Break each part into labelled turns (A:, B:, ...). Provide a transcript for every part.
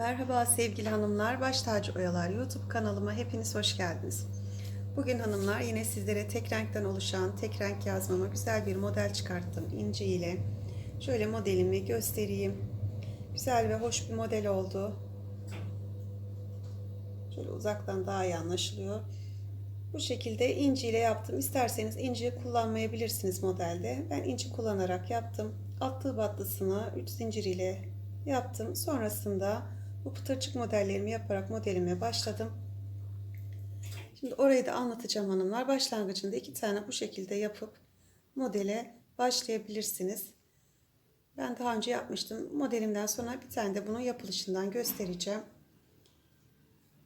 A: Merhaba sevgili hanımlar, Baş Tacı Oyalar YouTube kanalıma hepiniz hoş geldiniz. Bugün hanımlar yine sizlere tek renkten oluşan tek renk yazmama güzel bir model çıkarttım ince ile. Şöyle modelimi göstereyim. Güzel ve hoş bir model oldu. Şöyle uzaktan daha iyi anlaşılıyor. Bu şekilde inci ile yaptım. İsterseniz inci kullanmayabilirsiniz modelde. Ben inci kullanarak yaptım. Attığı battısını 3 zincir ile yaptım. Sonrasında bu pıtırcık modellerimi yaparak modelime başladım. Şimdi orayı da anlatacağım hanımlar. Başlangıcında iki tane bu şekilde yapıp modele başlayabilirsiniz. Ben daha önce yapmıştım. Modelimden sonra bir tane de bunun yapılışından göstereceğim.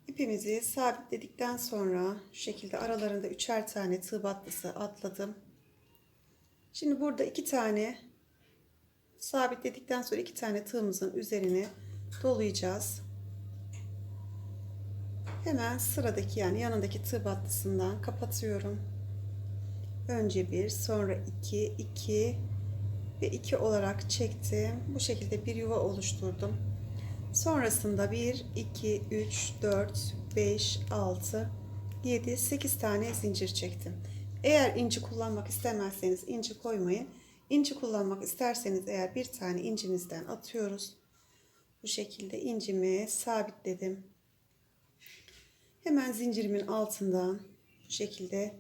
A: İpimizi sabitledikten sonra şu şekilde aralarında üçer tane tığ battısı atladım. Şimdi burada iki tane sabitledikten sonra iki tane tığımızın üzerine dolayacağız. Hemen sıradaki yani yanındaki tığ battısından kapatıyorum. Önce bir, sonra iki, iki ve iki olarak çektim. Bu şekilde bir yuva oluşturdum. Sonrasında 1, 2, 3, 4, 5, 6, 7, 8 tane zincir çektim. Eğer inci kullanmak istemezseniz inci koymayın. İnci kullanmak isterseniz eğer bir tane incimizden atıyoruz. Bu şekilde incimi sabitledim. Hemen zincirimin altından bu şekilde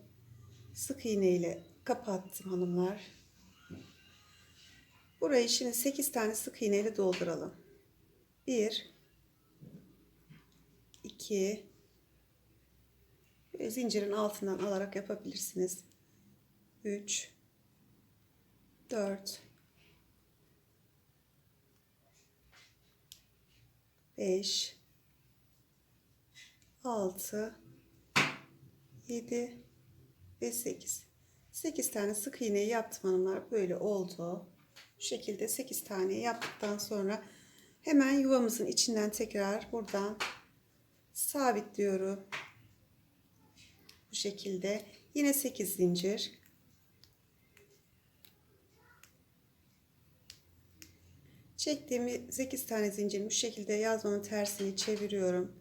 A: sık iğne ile kapattım hanımlar. Burayı şimdi 8 tane sık iğne ile dolduralım. 1 2 zincirin altından alarak yapabilirsiniz. 3 4 5 6 7 ve 8 8 tane sık iğne yaptım hanımlar. Böyle oldu. Bu şekilde 8 tane yaptıktan sonra hemen yuvamızın içinden tekrar buradan sabitliyorum. Bu şekilde. Yine 8 zincir çektiğim 8 tane zincirimi şu şekilde yazmanın tersini çeviriyorum.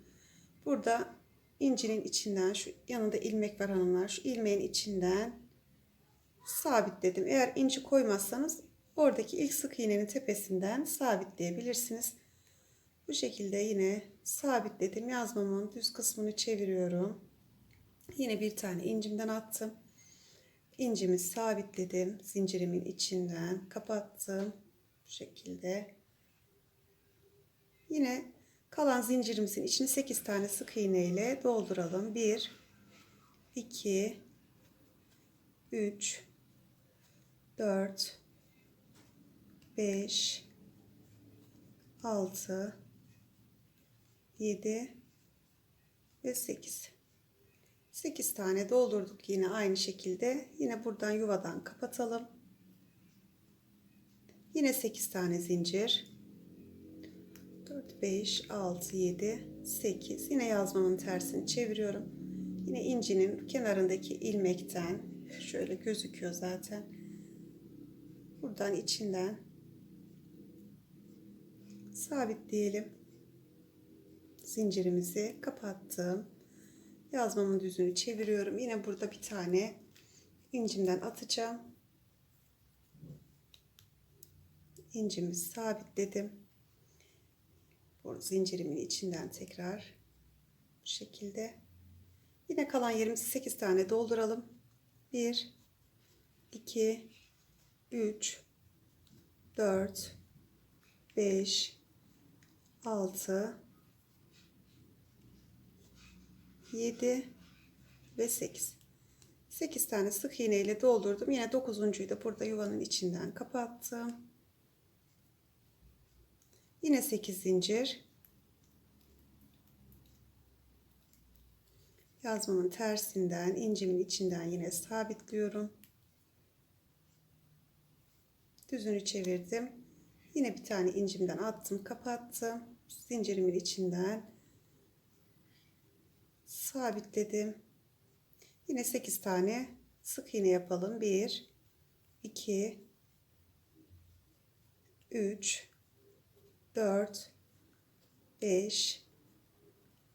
A: Burada incinin içinden şu yanında ilmek var hanımlar şu ilmeğin içinden sabitledim. Eğer inci koymazsanız oradaki ilk sık iğnenin tepesinden sabitleyebilirsiniz. Bu şekilde yine sabitledim. Yazmamın düz kısmını çeviriyorum. Yine bir tane incimden attım. İncimi sabitledim. Zincirimin içinden kapattım şekilde. Yine kalan zincirimizin içini 8 tane sık iğne ile dolduralım. 1 2 3 4 5 6 7 ve 8 8 tane doldurduk yine aynı şekilde. Yine buradan yuvadan kapatalım yine 8 tane zincir. 4 5 6 7 8 yine yazmamın tersini çeviriyorum. Yine incinin kenarındaki ilmekten şöyle gözüküyor zaten. Buradan içinden sabitleyelim. Zincirimizi kapattım. Yazmamın düzünü çeviriyorum. Yine burada bir tane incimden atacağım incimi sabitledim. Bu zincirimin içinden tekrar bu şekilde. Yine kalan yerimizi 8 tane dolduralım. 1 2 3 4 5 6 7 ve 8 8 tane sık iğne ile doldurdum. Yine 9.'yu da burada yuvanın içinden kapattım yine 8 zincir. Yazmamın tersinden incimin içinden yine sabitliyorum. Düzünü çevirdim. Yine bir tane incimden attım kapattım. Zincirimin içinden sabitledim. Yine 8 tane sık iğne yapalım. 1 2 3 4 5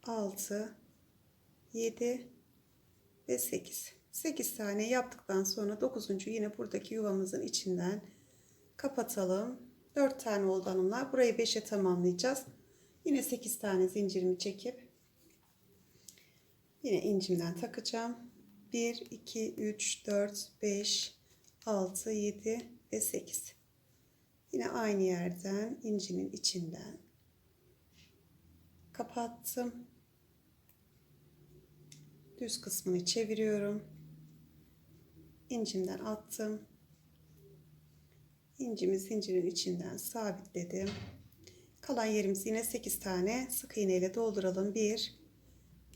A: 6 7 ve 8 8 tane yaptıktan sonra 9. yine buradaki yuvamızın içinden kapatalım. 4 tane oldu hanımlar. Burayı 5'e tamamlayacağız. Yine 8 tane zincirimi çekip yine incimden takacağım. 1 2 3 4 5 6 7 ve 8 yine aynı yerden incinin içinden. Kapattım. Düz kısmını çeviriyorum. İncimden attım. İncimi zincirin içinden sabitledim. Kalan yerimizi yine 8 tane sık iğne ile dolduralım. 1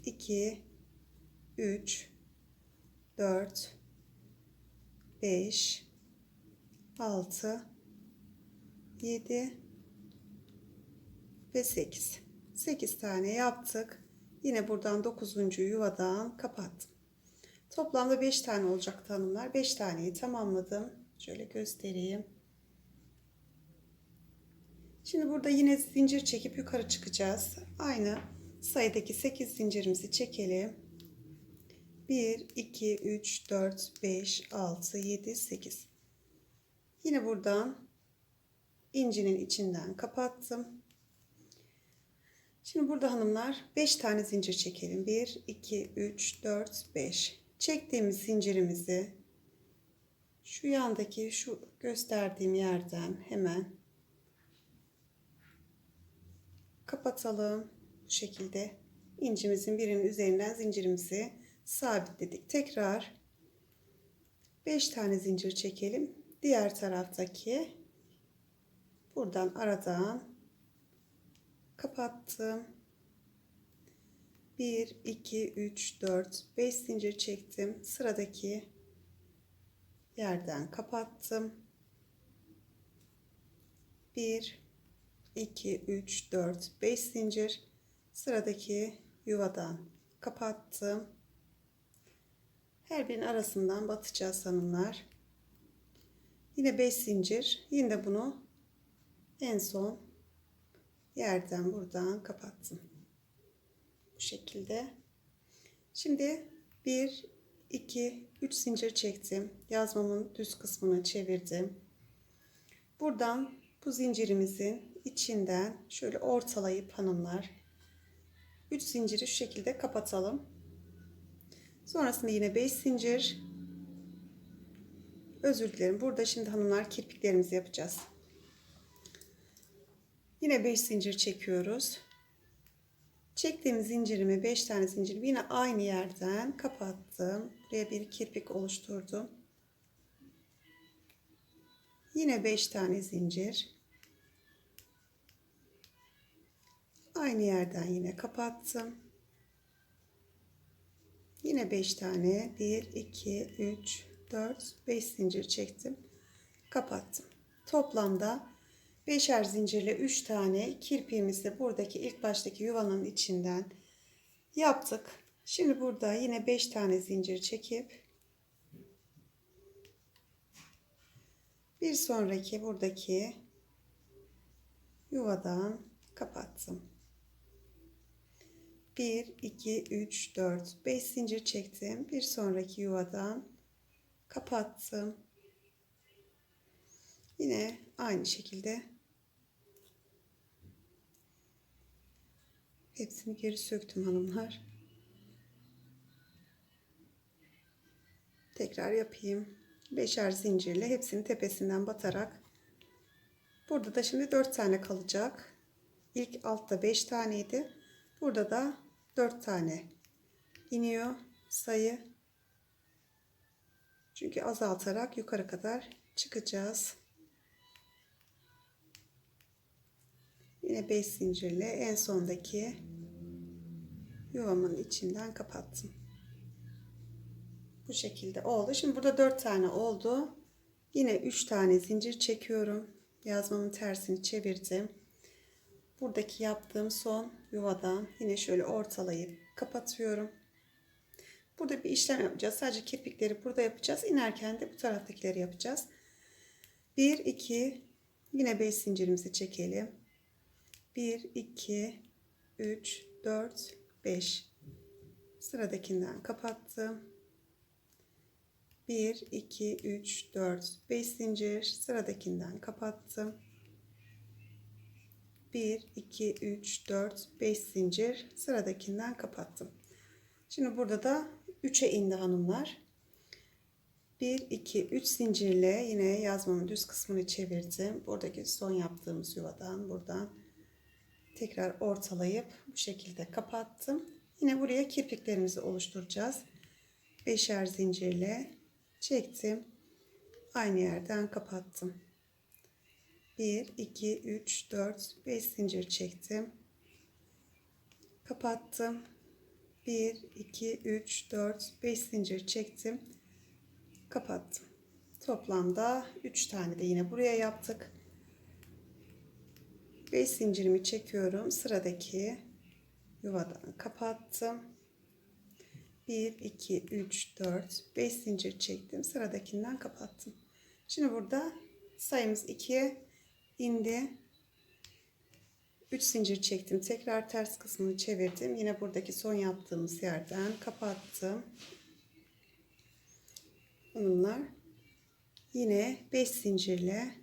A: 2 3 4 5 6 7 ve 8 8 tane yaptık. Yine buradan 9. yuvadan kapattım. Toplamda 5 tane olacaktı hanımlar 5 taneyi tamamladım. Şöyle göstereyim. Şimdi burada yine zincir çekip yukarı çıkacağız. Aynı sayıdaki 8 zincirimizi çekelim. 1 2 3 4 5 6 7 8 yine buradan incinin içinden kapattım Şimdi burada hanımlar 5 tane zincir çekelim. 1, 2, 3, 4, 5. Çektiğimiz zincirimizi şu yandaki şu gösterdiğim yerden hemen kapatalım. Bu şekilde incimizin birinin üzerinden zincirimizi sabitledik. Tekrar 5 tane zincir çekelim. Diğer taraftaki buradan aradan kapattım. 1 2 3 4 5 zincir çektim. Sıradaki yerden kapattım. 1 2 3 4 5 zincir sıradaki yuvadan kapattım. Her birinin arasından batacağız hanımlar. Yine 5 zincir. Yine bunu en son yerden buradan kapattım. Bu şekilde. Şimdi 1 2 3 zincir çektim. Yazmamın düz kısmını çevirdim. Buradan bu zincirimizin içinden şöyle ortalayıp hanımlar 3 zinciri şu şekilde kapatalım. Sonrasında yine 5 zincir. Özür dilerim. Burada şimdi hanımlar kirpiklerimizi yapacağız. Yine 5 zincir çekiyoruz. Çektiğim zincirimi 5 tane zincir yine aynı yerden kapattım. Buraya bir kirpik oluşturdum. Yine 5 tane zincir. Aynı yerden yine kapattım. Yine 5 tane 1 2 3 4 5 zincir çektim. Kapattım. Toplamda Beşer zincirle 3 tane kirpiğimizi buradaki ilk baştaki yuvanın içinden yaptık. Şimdi burada yine 5 tane zincir çekip bir sonraki buradaki yuvadan kapattım. 1 2 3 4 5 zincir çektim. Bir sonraki yuvadan kapattım. Yine aynı şekilde hepsini geri söktüm hanımlar. Tekrar yapayım. Beşer zincirle hepsini tepesinden batarak burada da şimdi 4 tane kalacak. İlk altta 5 taneydi. Burada da 4 tane iniyor sayı. Çünkü azaltarak yukarı kadar çıkacağız. Yine 5 zincirle en sondaki yuvamın içinden kapattım. Bu şekilde oldu. Şimdi burada 4 tane oldu. Yine 3 tane zincir çekiyorum. Yazmamın tersini çevirdim. Buradaki yaptığım son yuvadan yine şöyle ortalayıp kapatıyorum. Burada bir işlem yapacağız. Sadece kirpikleri burada yapacağız. İnerken de bu taraftakileri yapacağız. 1 2 yine 5 zincirimizi çekelim. 1 2 3, 4, 5. Sıradakinden kapattım. 1, 2, 3, 4, 5 zincir. Sıradakından kapattım. 1, 2, 3, 4, 5 zincir. Sıradakinden kapattım. Şimdi burada da 3'e indi hanımlar. 1, 2, 3 zincirle yine yazmamın düz kısmını çevirdim. Buradaki son yaptığımız yuvadan buradan tekrar ortalayıp bu şekilde kapattım. Yine buraya kirpiklerimizi oluşturacağız. Beşer zincirle çektim. Aynı yerden kapattım. 1, 2, 3, 4, 5 zincir çektim. Kapattım. 1, 2, 3, 4, 5 zincir çektim. Kapattım. Toplamda 3 tane de yine buraya yaptık. 5 zincirimi çekiyorum. Sıradaki yuvadan kapattım. 1, 2, 3, 4, 5 zincir çektim. Sıradakinden kapattım. Şimdi burada sayımız 2'ye indi. 3 zincir çektim. Tekrar ters kısmını çevirdim. Yine buradaki son yaptığımız yerden kapattım. Bunlar yine 5 zincirle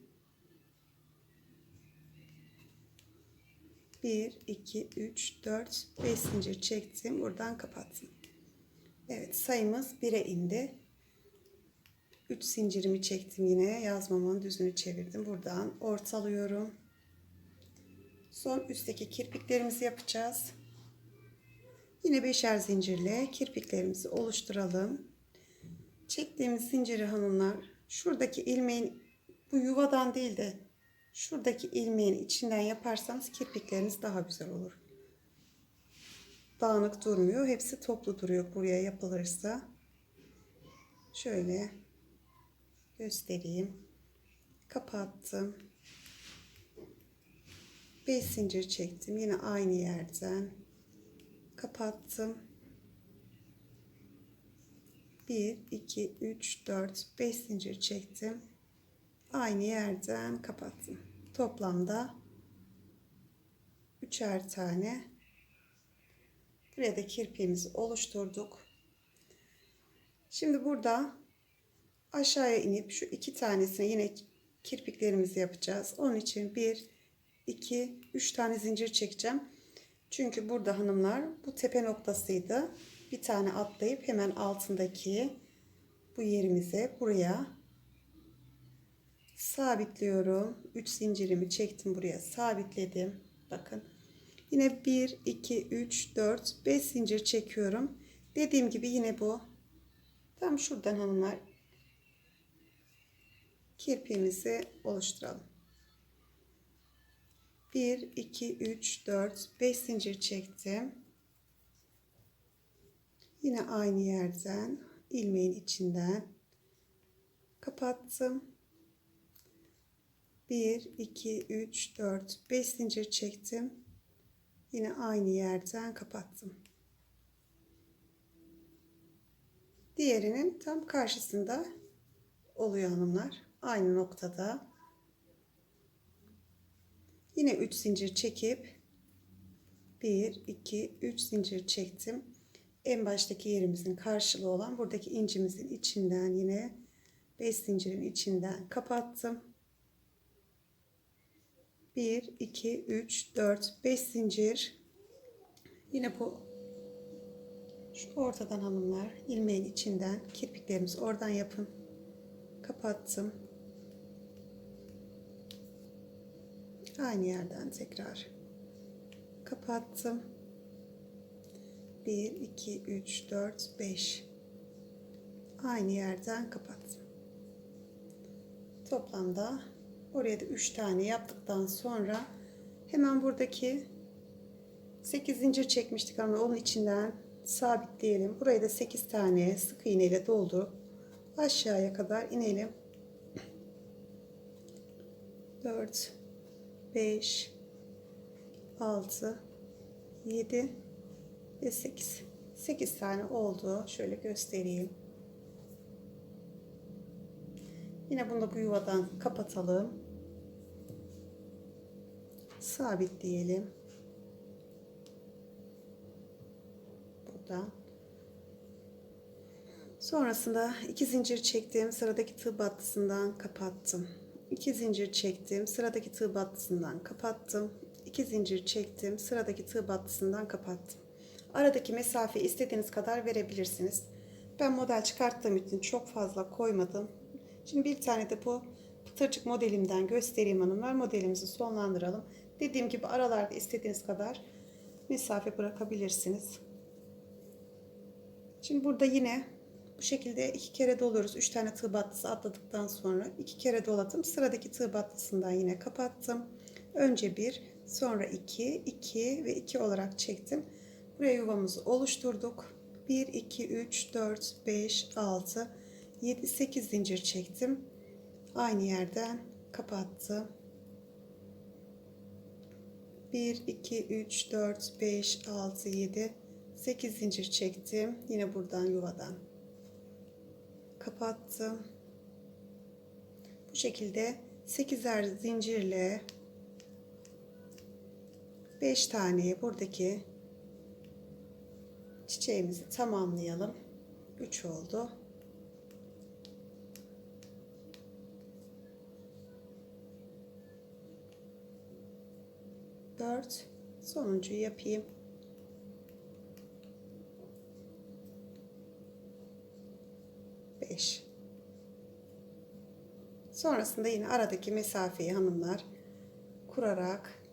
A: 1 2 3 4 5 zincir çektim. Buradan kapattım. Evet sayımız 1'e indi. 3 zincirimi çektim yine. Yazmamın düzünü çevirdim. Buradan ortalıyorum. Son üstteki kirpiklerimizi yapacağız. Yine beşer zincirle kirpiklerimizi oluşturalım. Çektiğimiz zinciri hanımlar şuradaki ilmeğin bu yuvadan değil de şuradaki ilmeğin içinden yaparsanız kirpikleriniz daha güzel olur. Dağınık durmuyor. Hepsi toplu duruyor buraya yapılırsa. Şöyle göstereyim. Kapattım. 5 zincir çektim. Yine aynı yerden kapattım. 1 2 3 4 5 zincir çektim. Aynı yerden kapattım. Toplamda üçer tane buraya da kirpiğimizi oluşturduk. Şimdi burada aşağıya inip şu iki tanesine yine kirpiklerimizi yapacağız. Onun için bir 2, 3 tane zincir çekeceğim. Çünkü burada hanımlar bu tepe noktasıydı. Bir tane atlayıp hemen altındaki bu yerimize buraya sabitliyorum. 3 zincirimi çektim buraya sabitledim. Bakın. Yine 1, 2, 3, 4, 5 zincir çekiyorum. Dediğim gibi yine bu. Tam şuradan hanımlar kirpiğimizi oluşturalım. 1, 2, 3, 4, 5 zincir çektim. Yine aynı yerden ilmeğin içinden kapattım. 1, 2, 3, 4, 5 zincir çektim. Yine aynı yerden kapattım. Diğerinin tam karşısında oluyor hanımlar. Aynı noktada. Yine 3 zincir çekip 1 2 3 zincir çektim. En baştaki yerimizin karşılığı olan buradaki incimizin içinden yine 5 zincirin içinden kapattım. 1 2 3 4 5 zincir. Yine bu şu ortadan hanımlar ilmeğin içinden kirpiklerimizi oradan yapın. Kapattım. Aynı yerden tekrar kapattım. 1, 2, 3, 4, 5. Aynı yerden kapattım. Toplamda oraya da 3 tane yaptıktan sonra hemen buradaki 8 zincir çekmiştik ama onun içinden sabitleyelim. Burayı da 8 tane sık iğne ile doldurup aşağıya kadar inelim. 4 5 6 7 ve 8 8 tane oldu şöyle göstereyim yine bunu da bu yuvadan kapatalım sabitleyelim buradan. Sonrasında iki zincir çektim. Sıradaki tığ battısından kapattım. İki zincir çektim. Sıradaki tığ battısından kapattım. İki zincir çektim. Sıradaki tığ battısından kapattım. Aradaki mesafeyi istediğiniz kadar verebilirsiniz. Ben model çıkarttığım için çok fazla koymadım. Şimdi bir tane de bu pıtırcık modelimden göstereyim hanımlar. Modelimizi sonlandıralım. Dediğim gibi aralarda istediğiniz kadar mesafe bırakabilirsiniz. Şimdi burada yine bu şekilde iki kere doluyoruz. Üç tane tığ battısı atladıktan sonra iki kere doladım. Sıradaki tığ battısından yine kapattım. Önce bir, sonra iki, iki ve iki olarak çektim. Buraya yuvamızı oluşturduk. 1, 2, 3, 4, 5, 6, 7, 8 zincir çektim. Aynı yerden kapattım. 1, 2, 3, 4, 5, 6, 7, 8 zincir çektim. Yine buradan yuvadan kapattım. Bu şekilde 8'er zincirle 5 taneyi buradaki çiçeğimizi tamamlayalım. 3 oldu. Dört. Sonuncuyu yapayım. Beş. Sonrasında yine aradaki mesafeyi hanımlar kurarak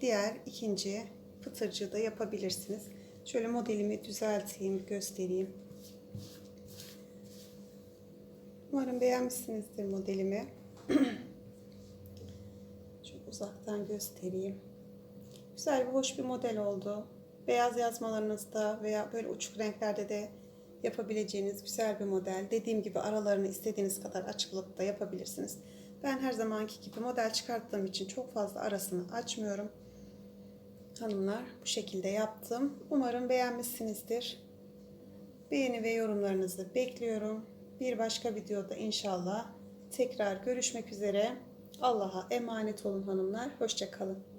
A: diğer ikinci pıtırcığı da yapabilirsiniz. Şöyle modelimi düzelteyim, göstereyim. Umarım beğenmişsinizdir modelimi. Çok uzaktan göstereyim. Güzel bir hoş bir model oldu. Beyaz yazmalarınızda veya böyle uçuk renklerde de yapabileceğiniz güzel bir model. Dediğim gibi aralarını istediğiniz kadar açıklıkta yapabilirsiniz. Ben her zamanki gibi model çıkarttığım için çok fazla arasını açmıyorum. Hanımlar bu şekilde yaptım. Umarım beğenmişsinizdir. Beğeni ve yorumlarınızı bekliyorum. Bir başka videoda inşallah tekrar görüşmek üzere. Allah'a emanet olun hanımlar. Hoşçakalın.